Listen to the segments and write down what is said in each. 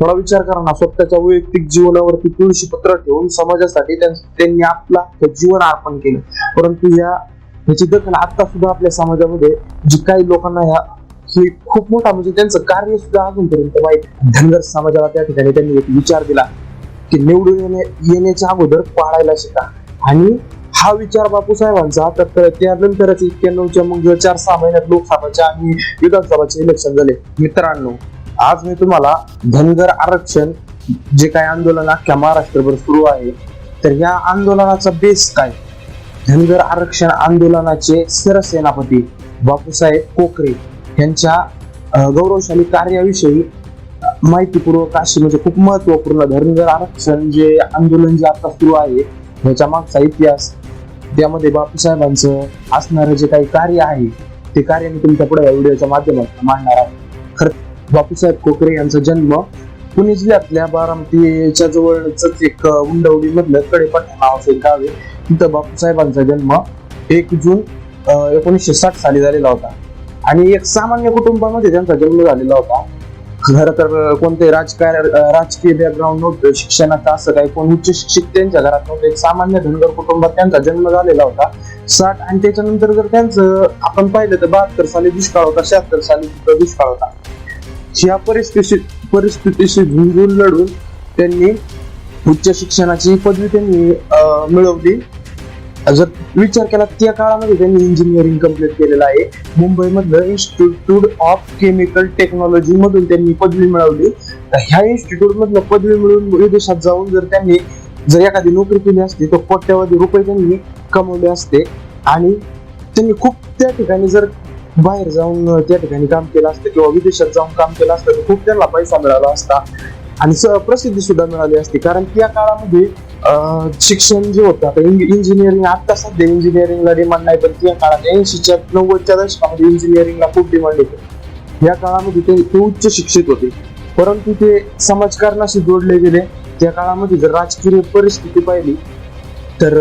थोडा विचार करा ना स्वतःच्या वैयक्तिक जीवनावरती तुळशी पत्र ठेवून समाजासाठी त्यांनी आपला जीवन अर्पण केलं. परंतु या ह्याची दखल आता सुद्धा आपल्या समाजामध्ये जी काही लोकांना ह्या ही खूप मोठा म्हणजे त्यांचं कार्य सुद्धा अजूनपर्यंत माहीत धनगर समाजाला त्या ठिकाणी त्यांनी एक विचार दिला की निवडून येणे येण्याच्या अगोदर पाळायला शिका. आणि हा विचार बापूसाहेबांचा तर त्यानंतरच एक्क्याण्णवच्या मग चार सहा महिन्यात लोकसभाच्या आणि विधानसभाचे इलेक्शन झाले. मित्रांनो आज मी तुम्हाला धनगर आरक्षण जे काय आंदोलन अख्ख्या महाराष्ट्रभर सुरू आहे तर या आंदोलनाचा बेस काय? धनगर आरक्षण आंदोलनाचे सरसेनापती बापूसाहेब कोकरे यांच्या गौरवशाली कार्याविषयी माहितीपूर्वक अशी म्हणजे खूप महत्त्वपूर्ण धनगर आरक्षण जे आंदोलन जे आता सुरू आहे ह्याच्या मागचा इतिहास त्यामध्ये बापूसाहेबांचं असणारं जे काही कार्य आहे ते कार्य मी तुमच्यापुढे व्हिडिओच्या माध्यमातून मांडणार आहे. खरं बापूसाहेब कोकरे यांचा जन्म पुणे जिल्ह्यातल्या बारामतीच्या जवळच एक उंडवडी मधलं कडेपट्टा नावाचं एक गाव आहे. तिथं बापूसाहेबांचा जन्म एक जून एकोणीसशे साठ साली झालेला होता. आणि एक सामान्य कुटुंबामध्ये त्यांचा जन्म झालेला होता. खरं तर कोणते राजकार राजकीय बॅकग्राऊंड नव्हतं शिक्षणाचं असं काही कोण उच्च शिक्षित त्यांच्या घरात नव्हतं. एक सामान्य धनगर कुटुंबात त्यांचा जन्म झालेला होता. साठ आणि त्याच्यानंतर जर त्यांचं आपण पाहिलं तर बहात्तर साली दुष्काळ होता शहात्तर साली दुष्काळ होता. ह्या परिस्थिती परिस्थितीशी झुंजून लढून त्यांनी उच्च शिक्षणाची पदवी त्यांनी मिळवली. जर विचार केला त्या काळामध्ये त्यांनी इंजिनिअरिंग कंप्लीट केलेलं आहे. मुंबईमधलं इन्स्टिट्यूट ऑफ केमिकल टेक्नॉलॉजी मधून त्यांनी पदवी मिळवली. तर ह्या इन्स्टिट्यूट मधलं पदवी मिळवून विदेशात जाऊन जर त्यांनी जर एखादी नोकरी केली असती तर कोट्यावधी रुपये त्यांनी कमवले असते. आणि त्यांनी खूप त्या ठिकाणी जर बाहेर जाऊन त्या ठिकाणी काम केलं असतं किंवा विदेशात जाऊन काम केलं असतं तर खूप त्यांना पैसा मिळाला असता. आणि स- प्रसिद्धी सुद्धा मिळाली असती. कारण त्या काळामध्ये शिक्षण जे होतं आता इंजिनिअरिंग आता सध्या इंजिनिअरिंगला डिमांड नाही पण त्या काळात ऐंशीच्या नव्वदच्या दशकामध्ये इंजिनिअरिंगला खूप डिमांड होते. या काळामध्ये ते ते उच्च शिक्षित होते. परंतु ते समाजकारणाशी जोडले गेले. त्या काळामध्ये जर राजकीय परिस्थिती पाहिली तर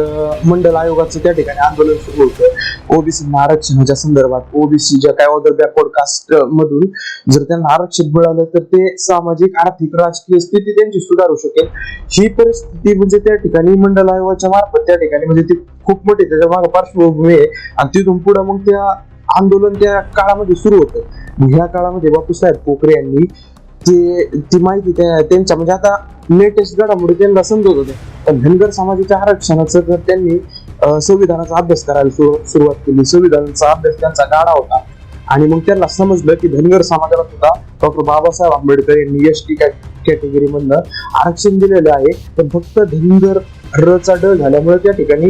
मंडल आयोगाचं त्या ठिकाणी आंदोलन सुरू होतं. ओबीसी आरक्षणाच्या संदर्भात ओबीसी ज्या काय ऑदर बॅकवर्ड कास्ट मधून जर त्यांना आरक्षण मिळालं तर ते सामाजिक आर्थिक राजकीय स्थिती त्यांची सुधारू शकेल. ही परिस्थिती म्हणजे त्या ठिकाणी मंडल आयोगाच्या मार्फत त्या ठिकाणी म्हणजे ती खूप मोठी त्याच्यामागे पार्श्वभूमी आहे. आणि तिथून पुढे मग त्या आंदोलन त्या काळामध्ये सुरू होतं. ह्या काळामध्ये बापूसाहेब कोकरे यांनी ती ती माहिती त्यांच्या म्हणजे आता लेटेस्ट घडामोडी त्यांना समजत होते पण धनगर समाजाच्या आरक्षणाचं तर त्यांनी संविधानाचा अभ्यास करायला सुरु- सुरुवात केली. संविधानाचा अभ्यास त्यांचा गाडा होता. आणि मग त्यांना समजलं की धनगर समाजाला सुद्धा डॉक्टर बाबासाहेब आंबेडकर यांनी एस टी कॅटेगरी मधनं आरक्षण दिलेलं आहे. पण फक्त धनगर रचा ड झाल्यामुळे त्या ठिकाणी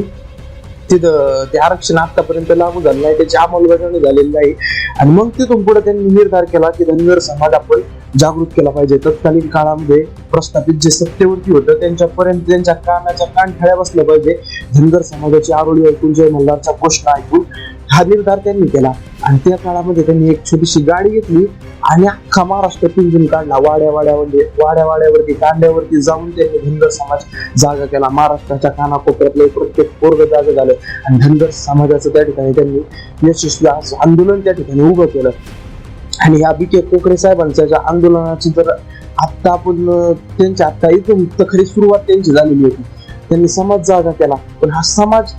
तिथं ते आरक्षण आतापर्यंत लागू झालं नाही त्याची अंमलबजावणी झालेली नाही. आणि मग तिथून पुढे त्यांनी निर्धार केला की धनगर समाज आपण जागृत केला पाहिजे. तत्कालीन काळामध्ये प्रस्थापित जे सत्तेवरती होतं त्यांच्यापर्यंत त्यांच्या कानाच्या कानठळ्या बसल्या पाहिजे. धनगर समाजाची आरोळी ऐकून जय मल्हारचा घोषणा ऐकून हा निर्धार त्यांनी केला. आणि त्या काळामध्ये त्यांनी एक छोटीशी गाडी घेतली आणि अख्खा महाराष्ट्र पिंजून काढला. वाड्या वाड्यामध्ये म्हणजे वाड्या वाड्यावरती कांड्यावरती जाऊन त्यांनी धनगर समाज जागा केला. महाराष्ट्राच्या कानाकोपऱ्यातले प्रत्येक पोरग जागा झालं. आणि धनगर समाजाचं त्या ठिकाणी त्यांनी यशस्वी असं आंदोलन त्या ठिकाणी उभं केलं. आणि या बी के कोकरे साहेबांच्या ज्या आंदोलनाची जर आत्ता आपण त्यांच्या आत्ता इथून तर खरी सुरुवात त्यांची झालेली होती. त्यांनी समाज जागा केला. पण हा समाज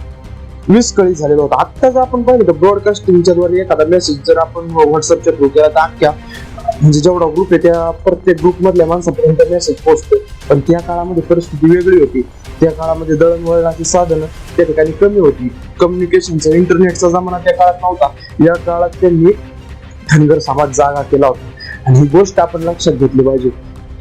विस्कळीत झालेला होता. आत्ता जर आपण पाहिलं तर ब्रॉडकास्टिंगच्या द्वारे एखादा मेसेज जर आपण व्हॉट्सअपच्या थ्रू केला तर अख्ख्या म्हणजे जेवढा ग्रुप आहे त्या प्रत्येक ग्रुपमधल्या माणसापर्यंत मेसेज पोहोचतो पण त्या काळामध्ये परिस्थिती वेगळी होती. त्या काळामध्ये दळणवळणाची साधनं त्या ठिकाणी कमी होती. कम्युनिकेशनचा इंटरनेटचा जमाना त्या काळात नव्हता. या काळात त्यांनी धनगर समाज जागा केला होता. आणि ही गोष्ट आपण लक्षात घेतली पाहिजे.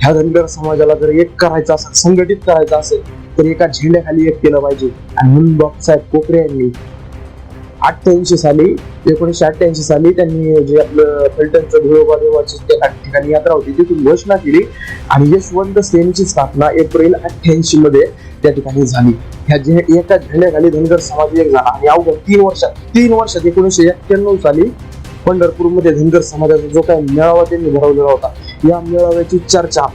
ह्या धनगर समाजाला जर एक करायचं असेल संघटित करायचं असेल तर एका झेंड्याखाली एक केलं पाहिजे. आणि म्हणून बाबासाहेब कोकरे यांनी अठ्ठ्याऐंशी साली एकोणीसशे अठ्ठ्याऐंशी साली त्यांनी जे आपलं फलटणचं धुळोबा देवाची त्या ठिकाणी यात्रा होती तिथून घोषणा केली. आणि यशवंत सेनेची स्थापना एप्रिल अठ्ठ्याऐंशी मध्ये त्या ठिकाणी झाली. ह्या जे एका झेंड्याखाली धनगर समाज एक झाला. आणि अवघ्या तीन वर्षात तीन वर्षात एकोणीसशे एक्क्याण्णव साली पंढरपूरमध्ये धनगर समाजाचा जो काही मेळावा त्यांनी भरवलेला होता या मेळाव्याची चर्चा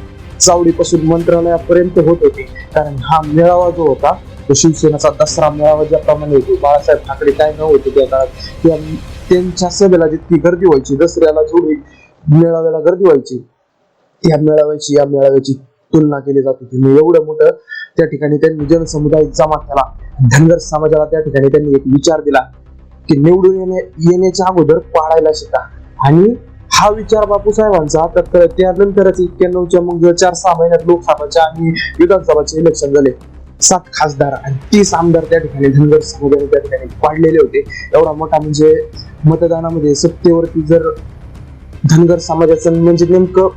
चावडीपासून मंत्रालयापर्यंत होत होती. कारण हा मेळावा जो होता तो शिवसेनेचा दसरा मेळावा ज्याप्रमाणे होतो. बाळासाहेब ठाकरे काय न होते त्या काळात? त्यांच्या सभेला जितकी गर्दी व्हायची दसऱ्याला जेवढी मेळाव्याला गर्दी व्हायची या मेळाव्याची या मेळाव्याची तुलना केली जात होती. एवढं मोठं त्या ठिकाणी त्यांनी जनसमुदाय जमा केला. धनगर समाजाला त्या ठिकाणी त्यांनी एक विचार दिला की निवडून येणे येण्याच्या अगोदर पाळायला शिका. आणि हा विचार बापूसाहेबांचा. तर त्यानंतरच एक्क्याण्णवच्या मग चार सहा महिन्यात लोकसभाच्या आणि विधानसभाचे इलेक्शन झाले सात खासदार आणि तीस आमदार त्या ठिकाणी धनगर समुदायाने त्या ठिकाणी पाडलेले होते. एवढा मोठा म्हणजे मतदानामध्ये सत्तेवरती जर धनगर समाजाचं म्हणजे नेमकं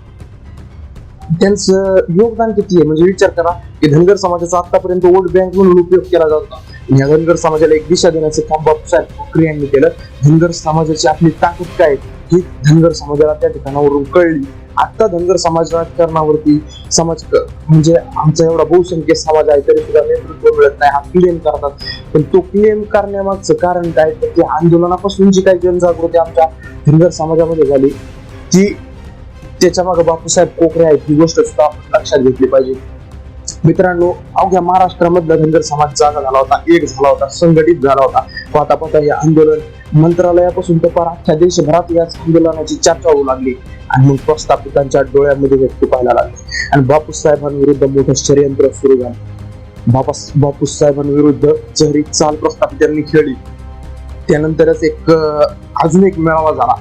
त्यांचं योगदान किती आहे? म्हणजे विचार करा की धनगर समाजाचा आतापर्यंत वोट बँक म्हणून उपयोग केला जात होता. या धनगर समाजाला एक दिशा देण्याचं काम बापूसाहेब ठाकरे यांनी केलं. धनगर समाजाची आपली ताकद काय आहे, ही धनगर समाजाला त्या ठिकाणावरून कळली. आता धनगर समाज राजकारणावरती समाज क- म्हणजे आमचा एवढा बहुसंख्य समाज आहे तरी सुद्धा नेतृत्व मिळत नाही हा क्लेम करतात. पण तो क्लेम करण्यामागचं कारण काय? तर ते आंदोलनापासून जी काही जनजागृती आमच्या धनगर समाजामध्ये झाली ती त्याच्यामागे बापूसाहेब कोकरे आहेत ही गोष्ट सुद्धा आपण लक्षात घेतली पाहिजे. मित्रांनो अवघ्या महाराष्ट्रामधला धनगर समाज जागा झाला होता एक झाला होता संघटित झाला होता. पाहता पाहता हे आंदोलन मंत्रालयापासून तर अख्ख्या देशभरात याच आंदोलनाची चर्चा होऊ लागली. आणि मग प्रस्थापितांच्या डोळ्यामध्ये व्यक्ती पाहायला लागले. आणि बापूसाहेबांविरुद्ध मोठं षडयंत्र सुरू झालं. बापा बापूसाहेबांविरुद्ध जहरी चाल प्रस्थापितांनी खेळली त्यानंतरच एक अजून एक मेळावा झाला.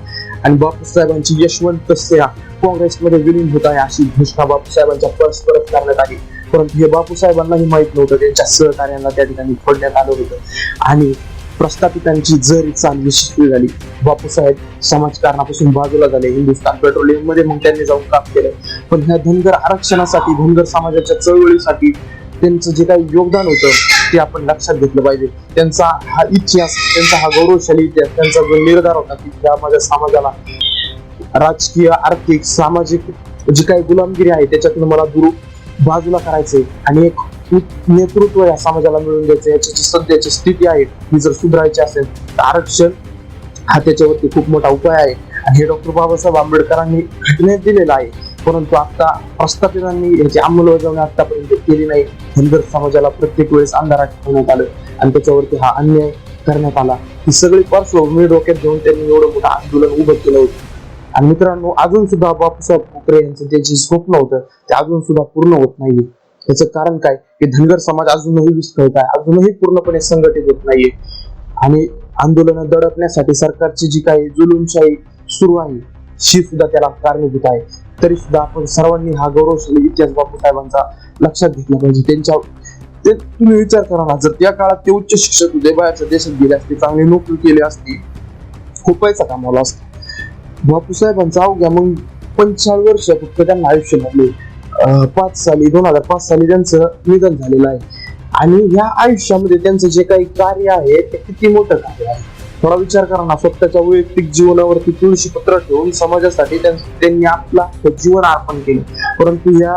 आणि बापूसाहेबांची यशवंत सेना काँग्रेसमध्ये विलीन होत आहे अशी घोषणा बापूसाहेबांच्या परस्परच करण्यात आली. परंतु हे बापूसाहेबांनाही माहीत नव्हतं. त्यांच्या सहकार्यांना त्या ठिकाणी फोडण्यात आलं होतं. आणि प्रस्थापितांची जरी चाल यशस्वी झाली बापूसाहेब समाजकारणापासून बाजूला झाले. हिंदुस्थान पेट्रोलियममध्ये मग त्यांनी जाऊन काम केलं. पण ह्या धनगर आरक्षणासाठी धनगर समाजाच्या चळवळीसाठी त्यांचं जे काही योगदान होतं ते आपण लक्षात घेतलं पाहिजे. त्यांचा हा इतिहास त्यांचा हा गौरवशाली इतिहास त्यांचा जो निर्धार होता की त्या माझ्या समाजाला राजकीय आर्थिक सामाजिक जी काही गुलामगिरी आहे त्याच्यातून मला दूर बाजूला करायचे आणि एक नेतृत्व या समाजाला मिळवून द्यायचं. याची जी सध्याची स्थिती आहे ही जर सुधारायची असेल तर आरक्षण हा त्याच्यावरती खूप मोठा उपाय आहे. आणि हे डॉक्टर बाबासाहेब आंबेडकरांनी घटनेत दिलेलं आहे. परंतु आता प्रस्थापितांनी याची अंमलबजावणी आतापर्यंत केली नाही. धनगर समाजाला प्रत्येक वेळेस अंधारात ठेवण्यात आलं आणि त्याच्यावरती हा अन्याय करण्यात आला. ही सगळी पार्श्वभूमी डोक्यात घेऊन त्यांनी एवढं मोठं आंदोलन उभं केलं होतं. आणि मित्रांनो अजून सुद्धा बापूसाहेब कोकरे यांचं ते जे स्वप्न होतं ते अजून सुद्धा पूर्ण होत नाहीये. त्याचं कारण काय? की धनगर समाज अजूनही विस्कळत आहे. अजूनही पूर्णपणे संघटित होत नाहीये. आणि आंदोलन दडपण्यासाठी सरकारची जी काही जुलूमशाही सुरू आहे शी सुद्धा त्याला कारणीभूत आहे. तरी सुद्धा आपण सर्वांनी हा गौरवशाली इतिहास बापूसाहेबांचा लक्षात घेतला पाहिजे. त्यांच्या ते तुम्ही विचार करा ना जर त्या काळात ते उच्च शिक्षक होते बाहेरच्या देशात गेले असते चांगली नोकरी केली असती खूप पैसा कमावला असता. बापूसाहेबांचा अवघ्या मग पंचेचाळीस वर्ष फक्त त्यांना आयुष्य लागले. पाच साली दोन हजार पाच साली त्यांचं निधन झालेलं आहे. आणि या आयुष्यामध्ये त्यांचं जे काही कार्य आहे ते किती मोठं कार्य आहे? थोडा विचार करा ना स्वतःच्या वैयक्तिक जीवनावरती तुळशी पत्र ठेवून समाजासाठी त्यां- त्यांनी आपला जीवन अर्पण केलं. परंतु या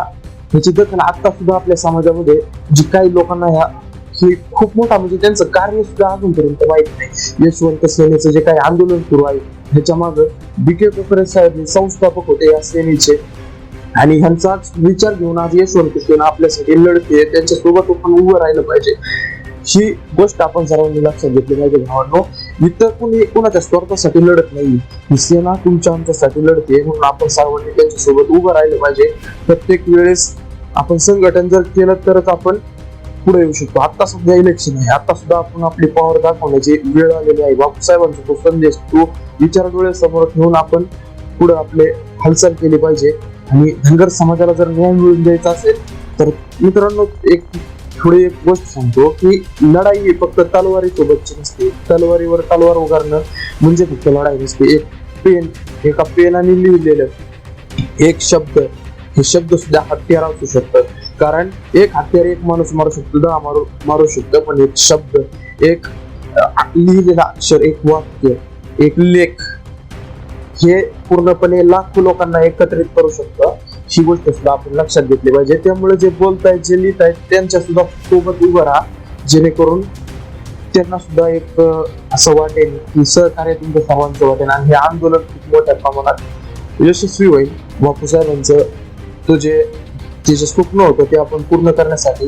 ह्याची दखल आता सुद्धा आपल्या समाजामध्ये जी काही लोकांना ह्या ही खूप मोठा म्हणजे त्यांचं कार्य सुद्धा अजूनपर्यंत माहीत नाही. यशवंत सेनेचं जे काही आंदोलन सुरू आहे ह्याच्या मागे बी के कोकरे साहेब हे संस्थापक होते या सेनेचे आणि ह्यांचाच विचार घेऊन आज यशवंत सेना आपल्यासाठी लढते त्यांच्यासोबत आपण उभं राहिलं पाहिजे. ही गोष्ट आपण सर्वांनी लक्षात घेतली पाहिजे भावांनो. इतर कुणी कुणाच्या स्वार्थासाठी लढत नाही. ही सेना तुमच्या आमच्यासाठी लढते म्हणून आपण सर्वांनी त्यांच्यासोबत उभं राहिलं पाहिजे. प्रत्येक वेळेस आपण संघटन जर केलं तरच आपण पुढे येऊ शकतो. आता सध्या इलेक्शन आहे. आता सुद्धा आपण आपली पॉवर दाखवण्याची वेळ आलेली आहे. बापूसाहेबांचा तो संदेश तो विचार डोळ्यासमोर ठेवून आपण पुढे आपले हालचाल केली पाहिजे. आणि धनगर समाजाला जर न्याय मिळून द्यायचा असेल तर मित्रांनो एक थोडी एक गोष्ट सांगतो की लढाई ही फक्त तलवारी सोबतची नसते. तलवारीवर तलवार उगारणं म्हणजे फक्त लढाई नसते. एक पेन एका पेनाने लिहिलेलं एक शब्द हे शब्द सुद्धा हत्यार असू शकतं. कारण एक हत्यार एक माणूस मारू शकतो दहा मारू मारू शकतो पण एक शब्द एक लिहिलेला अक्षर एक वाक्य एक लेख हे पूर्णपणे लाखो लोकांना एकत्रित करू शकतं. ही गोष्ट सुद्धा आपण लक्षात घेतली पाहिजे. त्यामुळे जे बोलतायत जे लिहित आहेत त्यांच्या सुद्धा सोबत उभं राहा. जेणेकरून त्यांना सुद्धा एक असं वाटेल की सहकार्य तुमच्या सर्वांचं वाटेल. आणि हे आंदोलन खूप मोठ्या प्रमाणात यशस्वी होईल. बापूसाहेबांचं तो जे जे स्वप्न होतं ते आपण पूर्ण करण्यासाठी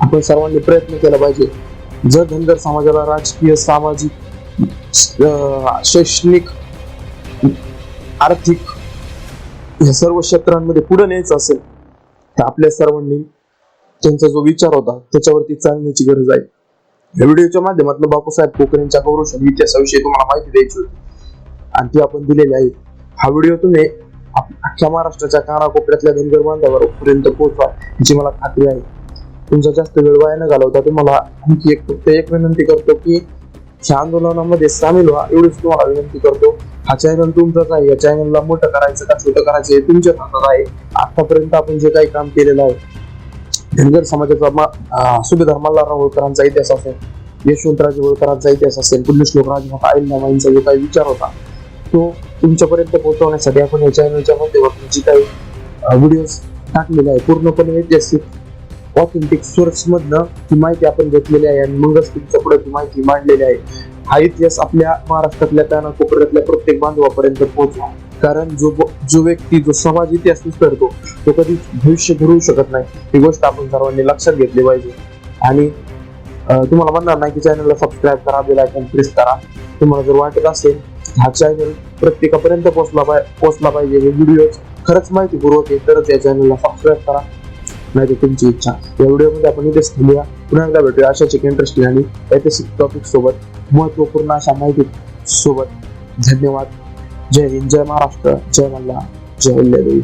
आपण सर्वांनी प्रयत्न केला पाहिजे. जर धनगर समाजाला राजकीय सामाजिक शैक्षणिक आर्थिक या सर्व क्षेत्रांमध्ये पुढे न्यायचं असेल तर आपल्या सर्वांनी त्यांचा जो विचार होता त्याच्यावरती चालण्याची गरज आहे. या व्हिडिओच्या माध्यमातून बापूसाहेब कोकरेंच्या गौरवशाली इतिहासाविषयी तुम्हाला माहिती द्यायची होती. आणि ती आपण दिलेली आहे. हा व्हिडिओ तुम्ही अख्ख्या महाराष्ट्राच्या कानाकोपऱ्यातल्या धनगर बांधावर पर्यंत पोहोचवा याची मला खात्री आहे. तुमचा जास्त वेळ वाया न घालवता तुम्हाला आणखी एक फक्त एक विनंती करतो की ह्या आंदोलनामध्ये सामील व्हा एवढीच तुम्हाला विनंती करतो. हा चॅनल तुमचाच आहे या चॅनलला मोठं करायचं का छोटं करायचं हे तुमच्याच हातात आहे. आतापर्यंत आपण जे काही काम केलेलं आहे धनगर समाजाचा मा- अं, सुभेदार मल्हारराव होळकरांचा इतिहास असेल यशवंतराजे होळकरांचा इतिहास असेल पुण्यश्लोक लोकराज अहिल्याबाईंचा जो काही विचार होता तो तुमच्यापर्यंत पोहोचवण्यासाठी आपण या चॅनलच्या माध्यमातून जी काही व्हिडिओ टाकलेले आहे पूर्णपणे ऐतिहासिक ऑथेंटिक सोर्स मधनं ही माहिती आपण घेतलेली आहे आणि मगच तुमच्यापुढे ती माहिती मांडलेली आहे. हा इतिहास आपल्या महाराष्ट्रातल्या कानाकोपऱ्यातल्या प्रत्येक बांधवापर्यंत पोहोचला कारण जो जो व्यक्ती जो समाज इतिहास विसरतो तो कधी भविष्य घडवू शकत नाही. ही गोष्ट आपण सर्वांनी लक्षात घेतली पाहिजे. आणि तुम्हाला म्हणणार नाही की चॅनलला सबस्क्राईब करा बेल आयकॉन प्रेस करा. तुम्हाला जर वाटत असेल हा चॅनल प्रत्येकापर्यंत पोहोचला पोहोचला पाहिजे हे व्हिडिओ खरंच माहितीपूर्वक आहे तरच या चॅनलला सबस्क्राईब करा. नाही तर तुमची इच्छा. या व्हिडिओमध्ये आपण इथेच थांबूया. पुन्हा एकदा भेटूया. अशाच एक इंटरेस्टिंग आणि ऐतिहासिक टॉपिक सोबत महत्त्वपूर्ण अशा माहिती सोबत. धन्यवाद. जय हिंद जय महाराष्ट्र जय मल्ला जय अहिल्यादेवी